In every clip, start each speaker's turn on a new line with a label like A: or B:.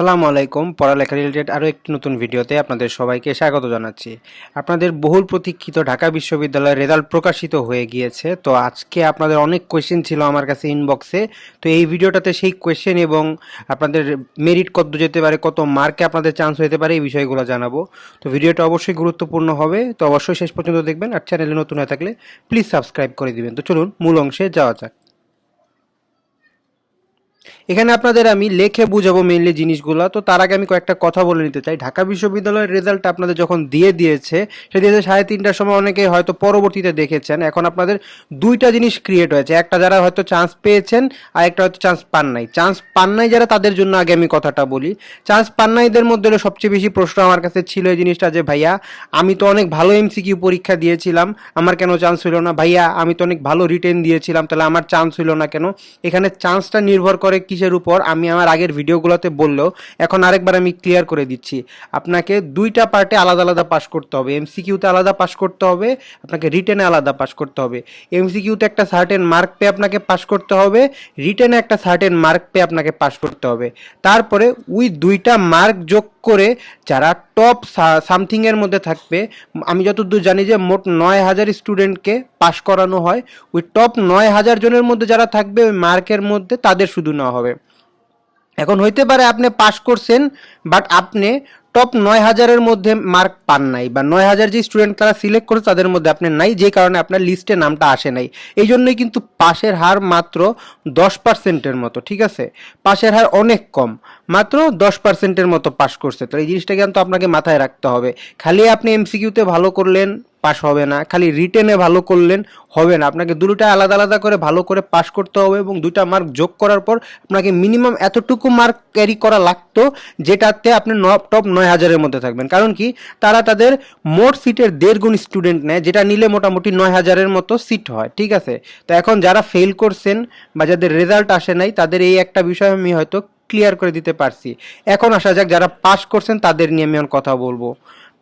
A: আসসালামু আলাইকুম। পড়ালেখা রিলেটেড আরও একটি নতুন ভিডিওতে আপনাদের সবাইকে স্বাগত জানাচ্ছি। আপনাদের বহুল প্রতীক্ষিত ঢাকা বিশ্ববিদ্যালয়ের রেজাল্ট প্রকাশিত হয়ে গিয়েছে। তো আজকে আপনাদের অনেক কোয়েশ্চেন ছিল আমার কাছে ইনবক্সে তো এই ভিডিওটাতে সেই কোয়েশ্চেন এবং আপনাদের মেরিট কত যেতে পারে, কত মার্কে আপনাদের চান্স হতে পারে এই বিষয়গুলো জানাব। তো ভিডিওটা অবশ্যই গুরুত্বপূর্ণ হবে। তো অবশ্যই শেষ পর্যন্ত দেখবেন। আর চ্যানেলে নতুন হয়ে থাকলে প্লিজ সাবস্ক্রাইব করে দিবেন। তো চলুন, মূল অংশে যাওয়া যাক। এখানে আপনাদের আমি লেখে বুঝাবো মেনলি জিনিসগুলো। তো তার আগে আমি কয়েকটা কথা বলে নিতে চাই। ঢাকা বিশ্ববিদ্যালয়ের রেজাল্ট আপনাদের যখন দিয়ে দিয়েছে সে দিয়েছে সাড়ে তিনটার সময় অনেকে হয়তো পরবর্তীতে দেখেছেন। এখন আপনাদের দুইটা জিনিস ক্রিয়েট হয়েছে। একটা যারা হয়তো চান্স পেয়েছেন, আর একটা হয়তো চান্স পান নাই। চান্স পান নাই যারা, তাদের জন্য আগে আমি কথাটা বলি। চান্স পান নাইদের মধ্যে সবচেয়ে বেশি প্রশ্ন আমার কাছে ছিল এই জিনিসটা যে, ভাইয়া, আমি তো অনেক ভালো এমসিকিউ পরীক্ষা দিয়েছিলাম। আমার কেন চান্স হলো না? ভাইয়া, আমি তো অনেক ভালো রিটেন দিয়েছিলাম। তাহলে আমার চান্স হলো না কেন? এখানে চান্সটা নির্ভর করে কিসের উপর আমি আমার আগের ভিডিওগুলোতে বললেও এখন আরেকবার আমি ক্লিয়ার করে দিচ্ছি। আপনাকে দুইটা পার্টে আলাদা আলাদা পাস করতে হবে। এমসিকিউতে আলাদা পাস করতে হবে, আপনাকে রিটেনে আলাদা পাস করতে হবে। এমসিকিউতে একটা সার্টেন মার্ক পেয়ে আপনাকে পাস করতে হবে রিটেনে একটা সার্টেন মার্ক পেয়ে আপনাকে পাস করতে হবে। তারপরে ওই দুইটা মার্ক যোগ করে যারা টপ সামথিংয়ের মধ্যে থাকবে। আমি যতদূর জানি যে মোট নয় হাজার স্টুডেন্টকে পাস করানো হয়। ওই টপ নয় হাজার জনের মধ্যে যারা থাকবে, ওই মার্কের মধ্যে তাদের শুধু নেওয়া হবে। এখন হইতে পারে আপনি পাস করছেন বাট আপনি টপ নয় হাজারের মধ্যে মার্ক পান নাই, বা নয় হাজার যে স্টুডেন্ট তারা সিলেক্ট করে তাদের মধ্যে আপনি নাই, যে কারণে আপনার লিস্টে নামটা আসে নাই। এই জন্যই কিন্তু পাশের হার মাত্র দশ পার্সেন্টের মতো, ঠিক আছে? পাশের হার অনেক কম, মাত্র দশ পার্সেন্টের মতো পাস করছে। তো এই জিনিসটা কিন্তু আপনাকে মাথায় রাখতে হবে। খালি আপনি এমসিকিউতে ভালো করলেন পাস হবে না। খালি রিটেনে ভালো করলেন, হবে না। আপনাকে দুটোটা আলাদা আলাদা করে ভালো করে পাস করতে হবে এবং দুইটা মার্ক যোগ করার পর আপনাকে মিনিমাম এতটুকু মার্ক ক্যারি করা লাগতো, যেটাতে আপনি টপ নয় হাজারের মধ্যে থাকবেন। কারণ কি? তারা তাদের মোট সিটের দেড় গুণ স্টুডেন্ট নেয়, যেটা নিলে মোটামুটি নয় হাজারের মতো সিট হয়, ঠিক আছে? তো এখন যারা ফেল করছেন বা যাদের রেজাল্ট আসে নাই, তাদের এই একটা বিষয় আমি হয়তো ক্লিয়ার করে দিতে পারছি। এখন আসা যাক যারা পাস করছেন, তাদের নিয়ে আমি কথা বলব।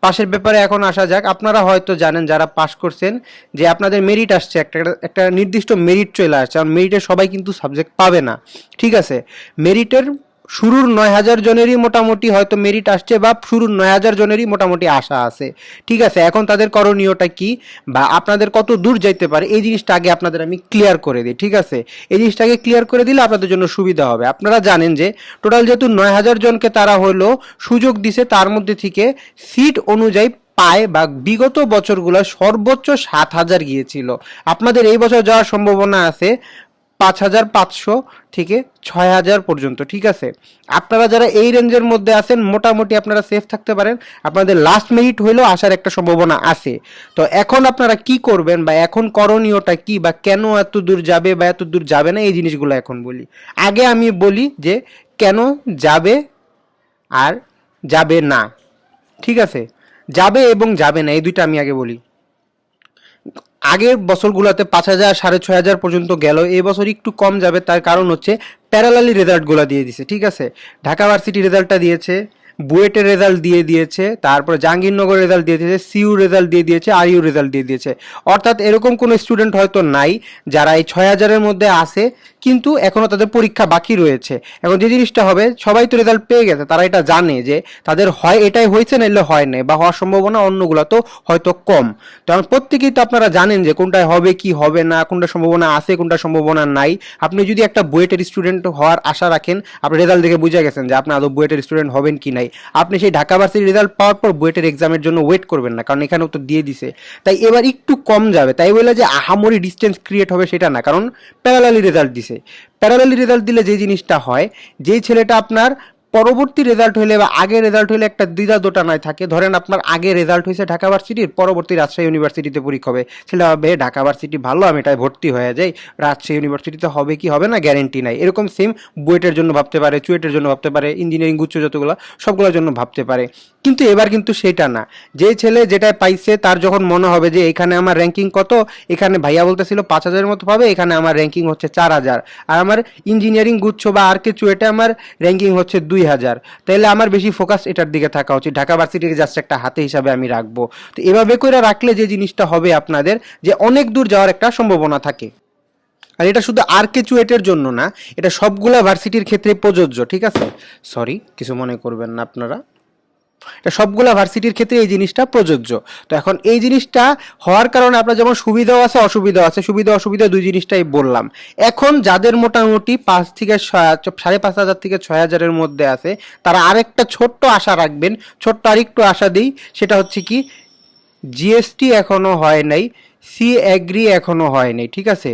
A: পাশের ব্যাপারে এখন আসা যাক। আপনারা হয়তো জানেন, যারা পাস করছেন, যে আপনাদের মেরিট আসছে, একটা একটা নির্দিষ্ট মেরিট চলে আসছে। আর মেরিটে সবাই কিন্তু সাবজেক্ট পাবে না। ঠিক আছে? মেরিটের শুরুর নয় হাজার জনেরই মোটামুটি হয়তো মেরিট আসছে বা শুরুর নয় হাজার জনেরই মোটামুটি আশা আছে। ঠিক আছে, এখন তাদের করণীয়টা কি? বা আপনাদের কত দূর যাইতে পারে? এই জিনিসটা আগে আপনাদের আমি ক্লিয়ার করে দিই, ঠিক আছে? এই জিনিসটাকে ক্লিয়ার করে দিলে আপনাদের জন্য সুবিধা হবে। আপনারা জানেন যে টোটাল যেহেতু নয় হাজার জনকে তারা হলো সুযোগ দিছে, তার মধ্যে থেকে সিট অনুযায়ী পায় বা বিগত বছরগুলো সর্বোচ্চ সাত হাজার গিয়েছিল। আপনাদের এই বছর যাওয়ার সম্ভাবনা আছে পাঁচ হাজার পাঁচশো থেকে ছয় হাজার পর্যন্ত, ঠিক আছে? আপনারা যারা এই রেঞ্জের মধ্যে আছেন, মোটামুটি আপনারা সেফ থাকতে পারেন। আপনাদের লাস্ট মিনিট হইলেও আসার একটা সম্ভাবনা আছে। তো এখন আপনারা কি করবেন বা এখন করণীয়টা কি বা কেন এত দূর যাবে বা এত দূর যাবে না, এই জিনিসগুলো এখন বলি। আগে আমি বলি যে কেন যাবে আর যাবে না, ঠিক আছে? যাবে এবং যাবে না, এই দুইটা আমি আগে বলি। আগের বছরগুলোতে পাঁচ হাজার, সাড়ে ছয় হাজার পর্যন্ত গেল, এই বছর একটু কম যাবে, তার কারণ হচ্ছে প্যারালালি রেজাল্টগুলো দিয়ে দিছে, ঠিক আছে? ঢাকা ভার্সিটি রেজাল্টটা দিয়েছে। বুয়েটের রেজাল্ট দিয়ে দিয়েছে, তারপরে জাহাঙ্গীরনগর রেজাল্ট দিয়ে দিয়েছে সিইউ রেজাল্ট দিয়ে দিয়েছে আর ইউ রেজাল্ট দিয়ে দিয়েছে। অর্থাৎ এরকম কোনো স্টুডেন্ট হয়তো নাই যারা এই ছয় হাজারের মধ্যে আসে কিন্তু এখনও তাদের পরীক্ষা বাকি রয়েছে। এখন যে জিনিসটা হবে, সবাই তো রেজাল্ট পেয়ে গেছে, তারা এটা জানে যে তাদের হয় এটাই হয়েছে না এলে হয় নাই, বা হওয়ার সম্ভাবনা অন্যগুলো তো হয়তো কম। তো এখন প্রত্যেকেই তো আপনারা জানেন যে কোনটায় হবে, কি হবে না, কোনটা সম্ভাবনা আছে, কোনটা সম্ভাবনা নাই। আপনি যদি একটা বুয়েটের স্টুডেন্ট হওয়ার আশা রাখেন, আপনি রেজাল্ট দেখে বুঝে গেছেন যে আপনি আদৌ বুয়েটের স্টুডেন্ট হবেন কি নাই। আপনি সেই ঢাকা ভার্সিটির রেজাল্ট পাওয়ার পর বুয়েটের এক্সামের জন্য ওয়েট করবেন না, কারণ এখানেও তো দিয়ে দিছে। তাই এবার একটু কম যাবে। তাই বলে যে আহামরি ডিস্টেন্স ক্রিয়েট হবে সেটা না, কারণ প্যারালালি রেজাল্ট দিছে। প্যারালালি রেজাল্ট দিলে যে জিনিসটা হয়, যেই ছেলেটা আপনার পরবর্তী রেজাল্ট হলে বা আগের রেজাল্ট হলে একটা দ্বিধা দোটানায় থাকে। ধরেন আপনার আগে রেজাল্ট হয়েছে ঢাকা ভার্সিটির পরবর্তী রাজশাহী ইউনিভার্সিটিতে পরীক্ষা হবে। ছেলে হবে ঢাকা ভার্সিটি ভালো, আমি এটাই ভর্তি হয়ে যাই। রাজশাহী ইউনিভার্সিটিতে হবে কি হবে না গ্যারেন্টি নাই। এরকম সেম বুয়েটের জন্য ভাবতে পারে, চুয়েটের জন্য ভাবতে পারে ইঞ্জিনিয়ারিং গুচ্ছ যতগুলো, সবগুলোর জন্য ভাবতে পারে। কিন্তু এবার কিন্তু সেটা না। যে ছেলে যেটা পাইছে, তার যখন মনে হবে যে এখানে আমার র্যাঙ্কিং কত, এখানে ভাইয়া বলতেছিল পাঁচ হাজারের মতো পাবে, এখানে আমার র্যাঙ্কিং হচ্ছে চার হাজার। আর আমার ইঞ্জিনিয়ারিং গুচ্ছ বা আর কে চুয়েটে আমার র্যাঙ্কিং হচ্ছে দুই হাজার। তাহলে আমার বেশি ফোকাস এটার দিকে থাকা উচিত। ঢাকা ভার্সিটিকে জাস্ট একটা হাতে হিসাবে আমি রাখব। তো এভাবে করে রাখলে যে জিনিসটা হবে আপনাদের, যে অনেক দূর যাওয়ার একটা সম্ভাবনা থাকে। আর এটা শুধু আর কে চুয়েটের জন্য না, এটা সবগুলা ভার্সিটির ক্ষেত্রে প্রযোজ্য, ঠিক আছে? সরি কিছু মনে করবেন না আপনারা। এটা সবগুলা ভার্সিটির ক্ষেত্রে এই জিনিসটা প্রযোজ্য। তো এখন এই জিনিসটা হওয়ার কারণে আপনার যেমন সুবিধাও আছে, অসুবিধাও আছে। সুবিধা, অসুবিধা দুই জিনিসটাই বললাম। এখন যাদের মোটামুটি পাঁচ থেকে সাড়ে পাঁচ হাজার থেকে ছয় হাজারের মধ্যে আছে, তারা আরেকটা ছোট্ট আশা রাখবেন, ছোট্ট আরেকটু আশা দিই, সেটা হচ্ছে কি জিএসটি এখনও হয় নাই সি অ্যাগ্রি এখনও হয় নাই, ঠিক আছে?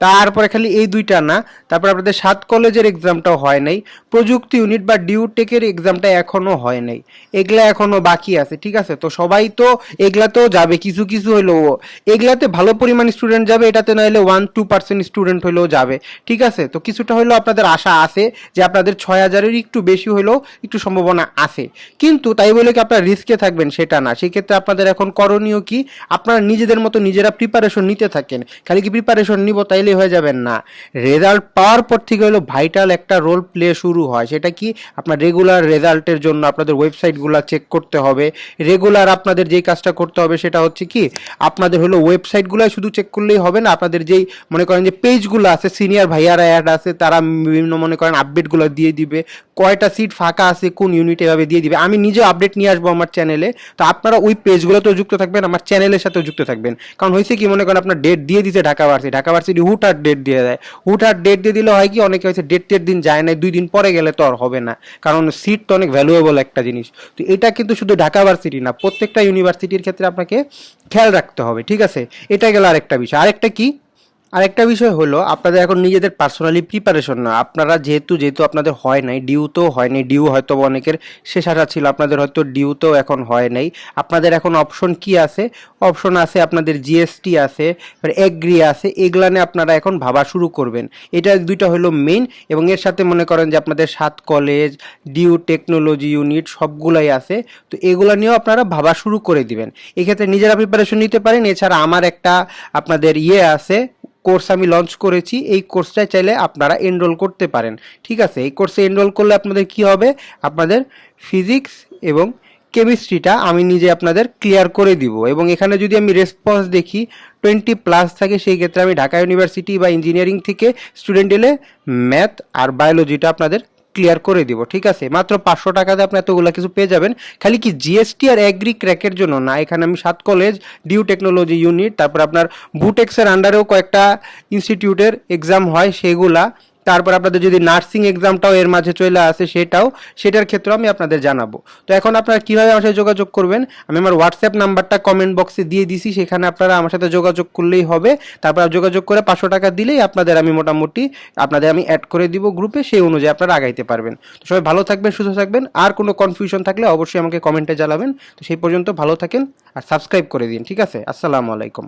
A: তারপরে খালি এই দুইটা না। তারপর আপনাদের সাত কলেজের এক্সামটাও হয় নাই। প্রযুক্তি ইউনিট বা ডিউটেকের এক্সামটা এখনও হয় নাই। এগুলা এখনও বাকি আছে, ঠিক আছে? তো সবাই তো এগুলাতেও যাবে, কিছু কিছু হলেও এগুলাতে ভালো পরিমাণ স্টুডেন্ট যাবে, এটাতে না হলে ওয়ান টু পার্সেন্ট স্টুডেন্ট হলেও যাবে, ঠিক আছে? তো কিছুটা হলেও আপনাদের আশা আছে যে আপনাদের ছয় হাজারের একটু বেশি হলেও একটু সম্ভাবনা আছে। কিন্তু তাই বলে কি আপনারা রিস্কে থাকবেন সেটা না। সেক্ষেত্রে আপনাদের এখন করণীয় কি? আপনারা নিজেদের মতো নিজেরা প্রিপারেশন নিতে থাকেন। খালি কি প্রিপারেশন নিব তাইলে হয়ে যাবেন না। রেজাল্ট পাওয়ার পর থেকে হলো ভাইটাল একটা রোল প্লে শুরু হয়। সেটা কি? আপনার রেগুলার রেজাল্টের জন্য আপনাদের ওয়েবসাইটগুলো চেক করতে হবে। রেগুলার আপনাদের যেই কাজটা করতে হবে সেটা হচ্ছে কি? আপনাদের হলো ওয়েবসাইটগুলো শুধু চেক করলেই হবে না। আপনাদের যেই মনে করেন যে পেজগুলো আছে সিনিয়র ভাইয়ারা অ্যাড আছে, তারা বিভিন্ন মনে করেন আপডেটগুলো দিয়ে দিবে। কয়টা সিট ফাঁকা আছে, কোন ইউনিট এভাবে দিয়ে দিবে? আমি নিজে আপডেট নিয়ে আসব আমার চ্যানেলে তো আপনারা ওই পেজগুলোতেও যুক্ত থাকবেন, আমার চ্যানেলের সাথেও যুক্ত থাকবেন। কারণ হয়েছে কি, মনে করেন আপনার ডেট দিয়ে দিতে ঢাকা ভার্সিটি ঢাকা ভার্সিটি হুট আর ডেট দিয়ে দেয়। হুট আর ডেট দিয়ে দিলে হয় কি, অনেকে হয়েছে ডেট টেট দিন যায় না দুই দিন পরে গেলে তো আর হবে না। কারণ সিট তো অনেক ভ্যালুয়েবল একটা জিনিস। তো এটা কিন্তু শুধু ঢাকা ভার্সিটি না, প্রত্যেকটা ইউনিভার্সিটির ক্ষেত্রে আপনাকে খেয়াল রাখতে হবে, ঠিক আছে? এটা গেল আরেকটা বিষয়। আরেকটা কি? আরেকটা বিষয় হলো, আপনাদের এখন নিজেদের পার্সোনালি প্রিপারেশন না। আপনারা যেহেতু যেহেতু আপনাদের হয় নাই ডিউতেও হয় নাই ডিউ হয়তো অনেকের শেষ আশা ছিল, আপনাদের হয়তো ডিউতেও এখন হয় নাই। আপনাদের এখন অপশন কি আছে? অপশন আছে আপনাদের জিএসটি আছে এগ্রি আছে, এগুলা নিয়ে আপনারা এখন ভাবা শুরু করবেন। এটা দুইটা হলো মেইন এবং এর সাথে মনে করেন যে আপনাদের সাত কলেজ ডিউ টেকনোলজি ইউনিট সবগুলাই আছে। তো এগুলা নিয়েও আপনারা ভাবা শুরু করে দিবেন। এক্ষেত্রে নিজেরা প্রিপারেশন নিতে পারেন। এছাড়া আমার একটা আপনাদের ইয়ে আছে কোর্স আমি লঞ্চ করেছি, এই কোর্সটায় চাইলে আপনারা এনরোল করতে পারেন। ঠিক আছে, এই কোর্সে এনরোল করলে আপনাদের কি হবে? আপনাদের ফিজিক্স এবং কেমিস্ট্রিটা আমি নিজে আপনাদের ক্লিয়ার করে দিব। এবং এখানে যদি আমি রেসপন্স দেখি টোয়েন্টি প্লাস থাকে, সেই ক্ষেত্রে আমি ঢাকা ইউনিভার্সিটি বা ইঞ্জিনিয়ারিং থেকে স্টুডেন্ট এলে ম্যাথ আর বায়োলজিটা আপনাদের ক্লিয়ার করে দিব, ঠিক আছে? মাত্র পাঁচশো টাকাতে আপনি এতগুলো কিছু পেয়ে যাবেন। খালি কি জিএসটি আর অ্যাগ্রি ক্র্যাকের জন্য না, এখানে আমি সাত কলেজ ডিউ টেকনোলজি ইউনিট তারপর আপনার বুটেক্সের আন্ডারেও কয়েকটা ইনস্টিটিউটের এক্সাম হয়, সেগুলা। তারপর আপনাদের যদি নার্সিং এক্সামটাও এর মাঝে চলে আসে সেটাও, সেটার ক্ষেত্রেও আমি আপনাদের জানাব। তো এখন আপনারা কীভাবে আমার সাথে যোগাযোগ করবেন? আমি আমার হোয়াটসঅ্যাপ নাম্বারটা কমেন্ট বক্সে দিয়ে দিছি, সেখানে আপনারা আমার সাথে যোগাযোগ করলেই হবে। তারপর যোগাযোগ করে পাঁচশো টাকা দিলেই আপনাদের আমি মোটামুটি, আপনাদের আমি অ্যাড করে দিব গ্রুপে সেই অনুযায়ী আপনারা আগাইতে পারবেন। তো সবাই ভালো থাকবেন, সুস্থ থাকবেন। আর কোনো কনফিউশন থাকলে অবশ্যই আমাকে কমেন্টে জানাবেন। তো সেই পর্যন্ত ভালো থাকেন আর সাবস্ক্রাইব করে দিন, ঠিক আছে? আসসালামু আলাইকুম।